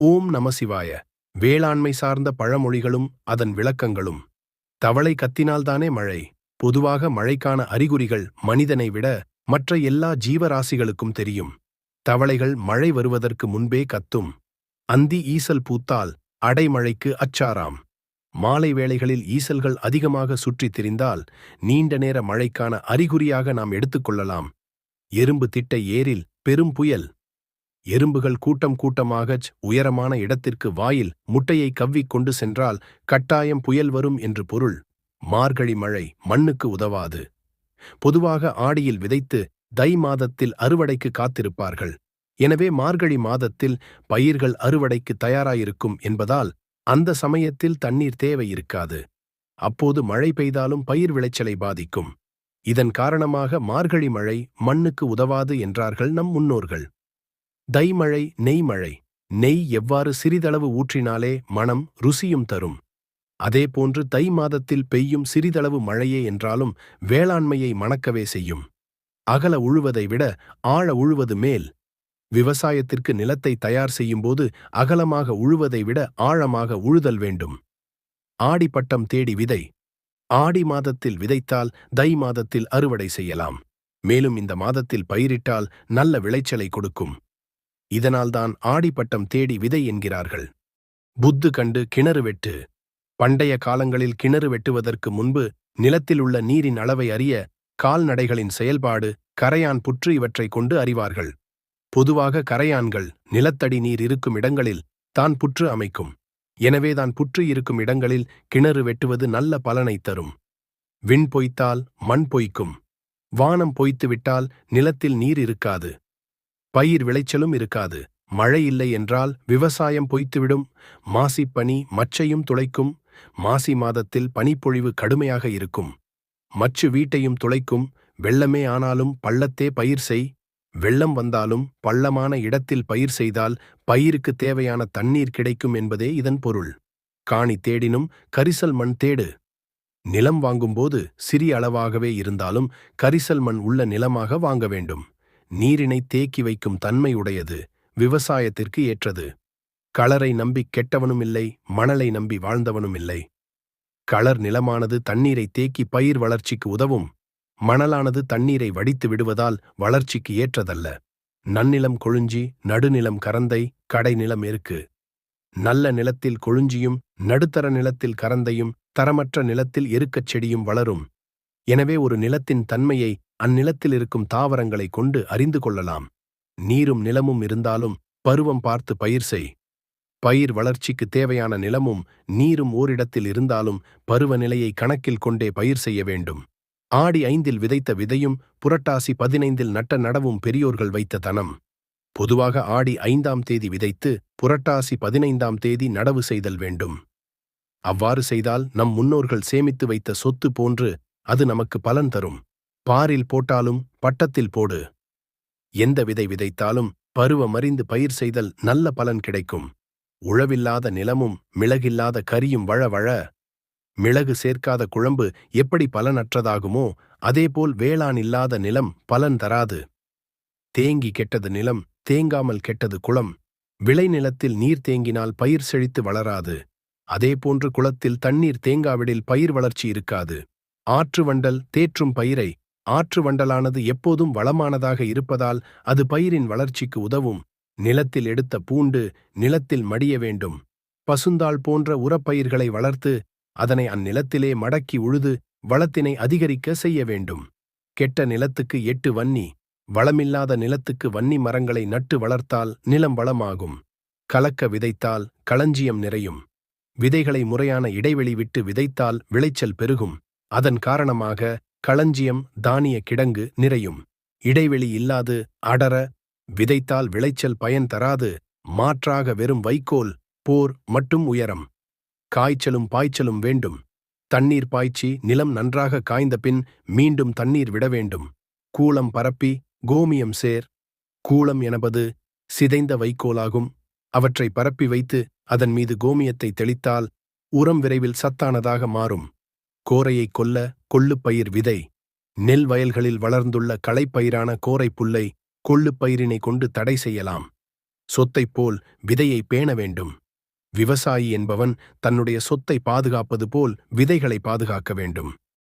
ஓம் நமசிவாய வேளாண்மை சார்ந்த பழமொழிகளும் அதன் விளக்கங்களும். தவளை கத்தினால்தானே மழை. பொதுவாக மழைக்கான அறிகுறிகள் மனிதனை விட மற்ற எல்லா ஜீவராசிகளுக்கும் தெரியும். தவளைகள் மழை வருவதற்கு முன்பே கத்தும். அந்தி ஈசல் பூத்தால் அடைமழைக்கு அச்சாராம். மாலை வேளைகளில் ஈசல்கள் அதிகமாக சுற்றித் திரிந்தால் நீண்ட நேர மழைக்கான அறிகுறியாக நாம் எடுத்துக்கொள்ளலாம் எறும்பு திட்ட ஏரில் பெரும் புயல் எறும்புகள் கூட்டம் கூட்டமாகச் உயரமான இடத்திற்கு வாயில் முட்டையை கவ்விக் கொண்டு சென்றால் கட்டாயம் புயல் வரும் என்று பொருள். மார்கழி மழை மண்ணுக்கு உதவாது. பொதுவாக ஆடியில் விதைத்து தை மாதத்தில் அறுவடைக்கு காத்திருப்பார்கள். எனவே மார்கழி மாதத்தில் பயிர்கள் அறுவடைக்கு தயாராயிருக்கும் என்பதால் அந்த சமயத்தில் தண்ணீர் தேவை இருக்காது. அப்போது மழை பெய்தாலும் பயிர் விளைச்சலை பாதிக்கும். இதன் காரணமாக மார்கழி மழை மண்ணுக்கு உதவாது என்றார்கள் நம் முன்னோர்கள். தைமழை நெய்மழை நெய் எவ்வாறு சிறிதளவு ஊற்றினாலே மனம் ருசியும் தரும்? அதேபோன்று தை மாதத்தில் பெய்யும் சிறிதளவு மழையே என்றாலும் வேளாண்மையை மணக்கவே செய்யும். அகல உழுவதை விட ஆழ உழுவது மேல். விவசாயத்திற்கு நிலத்தை தயார் செய்யும்போது அகலமாக உழுவதை விட ஆழமாக உழுதல் வேண்டும். ஆடிப்பட்டம் தேடி விதை. ஆடி மாதத்தில் விதைத்தால் தை மாதத்தில் அறுவடை செய்யலாம். மேலும் இந்த மாதத்தில் பயிரிட்டால் நல்ல விளைச்சலை கொடுக்கும். இதனால்தான் ஆடிப்பட்டம் தேடி விதை என்கிறார்கள். புத்து கண்டு கிணறு வெட்டு பண்டைய காலங்களில் கிணறு வெட்டுவதற்கு முன்பு நிலத்தில் உள்ள நீரின் அளவை அறிய கால்நடைகளின் செயல்பாடு கரையான் புற்று இவற்றை கொண்டு அறிவார்கள். பொதுவாக கரையான்கள் நிலத்தடி நீர் இருக்கும் இடங்களில் தான் புற்று அமைக்கும். எனவேதான் புற்று இருக்கும் இடங்களில் கிணறு வெட்டுவது நல்ல பலனை தரும். விண் பொய்த்தால் மண் பொய்க்கும். வானம் பொய்த்துவிட்டால் நிலத்தில் நீர் இருக்காது. பயிர் விளைச்சலும் இருக்காது. மழை இல்லை என்றால் விவசாயம் பொய்த்துவிடும். மாசிப்பனி மச்சையும் துளைக்கும். மாசி மாதத்தில் பனிப்பொழிவு கடுமையாக இருக்கும். மச்சு வீட்டையும் துளைக்கும். வெள்ளமே ஆனாலும் பள்ளத்தே பயிர் செய். வெள்ளம் வந்தாலும் பள்ளமான இடத்தில் பயிர் செய்தால் பயிருக்கு தேவையான தண்ணீர் கிடைக்கும் என்பதே இதன் பொருள். காணி தேடினும் கரிசல் மண் தேடு. நிலம் வாங்கும்போது சிறிய அளவாகவே இருந்தாலும் கரிசல் மண் உள்ள நிலமாக வாங்க வேண்டும். நீரினை தேக்கி வைக்கும் தன்மையுடையது விவசாயத்திற்கு ஏற்றது. களரை நம்பி கெட்டவனும் இல்லை மணலை நம்பி வாழ்ந்தவனும் இல்லை களர் நிலமானது தண்ணீரை தேக்கி பயிர் வளர்ச்சிக்கு உதவும். மணலானது தண்ணீரை வடித்து விடுவதால் வளர்ச்சிக்கு ஏற்றதல்ல. நன்னிலம் கொழுஞ்சி நடுநிலம் கரந்தை கடைநிலம் இருக்கு நல்ல நிலத்தில் கொழுஞ்சியும் நடுத்தர நிலத்தில் கரந்தையும் தரமற்ற நிலத்தில் எருக்கச் செடியும் வளரும். எனவே ஒரு நிலத்தின் தன்மையை அந்நிலத்தில் இருக்கும் தாவரங்களை கொண்டு அறிந்து கொள்ளலாம். நீரும் நிலமும் இருந்தாலும் பருவம் பார்த்து பயிர் செய். பயிர் வளர்ச்சிக்கு தேவையான நிலமும் நீரும் ஓரிடத்தில் இருந்தாலும் பருவநிலையை கணக்கில் கொண்டே பயிர் செய்ய வேண்டும். ஆடி ஐந்தில் விதைத்த விதையும் புரட்டாசி பதினைந்தில் நட்ட நடவும் பெரியோர்கள் வைத்த தனம். பொதுவாக ஆடி ஐந்தாம் தேதி விதைத்து புரட்டாசி பதினைந்தாம் தேதி நடவு செய்தல் வேண்டும். அவ்வாறு செய்தால் நம் முன்னோர்கள் சேமித்து வைத்த சொத்து போன்று அது நமக்கு பலன் தரும். பாரில் போட்டாலும் பட்டத்தில் போடு. எந்த விதை விதைத்தாலும் பருவமறிந்து பயிர் செய்தல் நல்ல பலன் கிடைக்கும். உழவில்லாத நிலமும் மிளகில்லாத கரியும் வழ வழ. மிளகு சேர்க்காத குழம்பு எப்படி பலனற்றதாகுமோ அதேபோல் வேளாண் இல்லாத நிலம் பலன் தராது. தேங்கி கெட்டது நிலம் தேங்காமல் கெட்டது குளம். விளைநிலத்தில் நீர் தேங்கினால் பயிர் செழித்து வளராது. அதேபோன்று குளத்தில் தண்ணீர் தேங்காவிடில் பயிர் வளர்ச்சி இருக்காது. ஆற்று வண்டல் தேற்றும் பயிரை ஆற்று வண்டலானது எப்போதும் வளமானதாக இருப்பதால் அது பயிரின் வளர்ச்சிக்கு உதவும். நிலத்தில் எடுத்த பூண்டு நிலத்தில் மடிய வேண்டும். பசுந்தாள் போன்ற உரப்பயிர்களை வளர்த்து அதனை அந்நிலத்திலே மடக்கி உழுது வளத்தினை அதிகரிக்க செய்ய வேண்டும். கெட்ட நிலத்துக்கு எட்டு வன்னி வளமில்லாத நிலத்துக்கு வன்னி மரங்களை நட்டு வளர்த்தால் நிலம் வளமாகும். கலக்க விதைத்தால் களஞ்சியம் நிறையும். விதைகளை முறையான இடைவெளி விட்டு விதைத்தால் விளைச்சல் பெருகும். அதன் காரணமாக களஞ்சியம் தானிய கிடங்கு நிறையும். இடைவெளி இல்லாது அடர விதைத்தால் விளைச்சல் பயன் தராது மாற்றாக வெறும் வைக்கோல் போர் மட்டும் உயரம். காய்ச்சலும் பாய்ச்சலும் வேண்டும். தண்ணீர் பாய்ச்சி நிலம் நன்றாக காய்ந்த பின் மீண்டும் தண்ணீர் விட வேண்டும். கூளம் பரப்பி கோமியம் சேர். கூளம் எனபது சிதைந்த வைக்கோலாகும். அவற்றை பரப்பி வைத்து அதன் மீது கோமியத்தை தெளித்தால் உரம் விரைவில் சத்தானதாக மாறும். கோரையைக் கொல்ல கொள்ளுப்பயிர் விதை. நெல் வயல்களில் வளர்ந்துள்ள களைப்பயிரான கோரை புல்லை கொள்ளுப்பயிரினை கொண்டு தடை செய்யலாம். சொத்தைப் போல் விதையை பேண வேண்டும். விவசாயி என்பவன் தன்னுடைய சொத்தை பாதுகாப்பது போல் விதைகளை பாதுகாக்க வேண்டும்.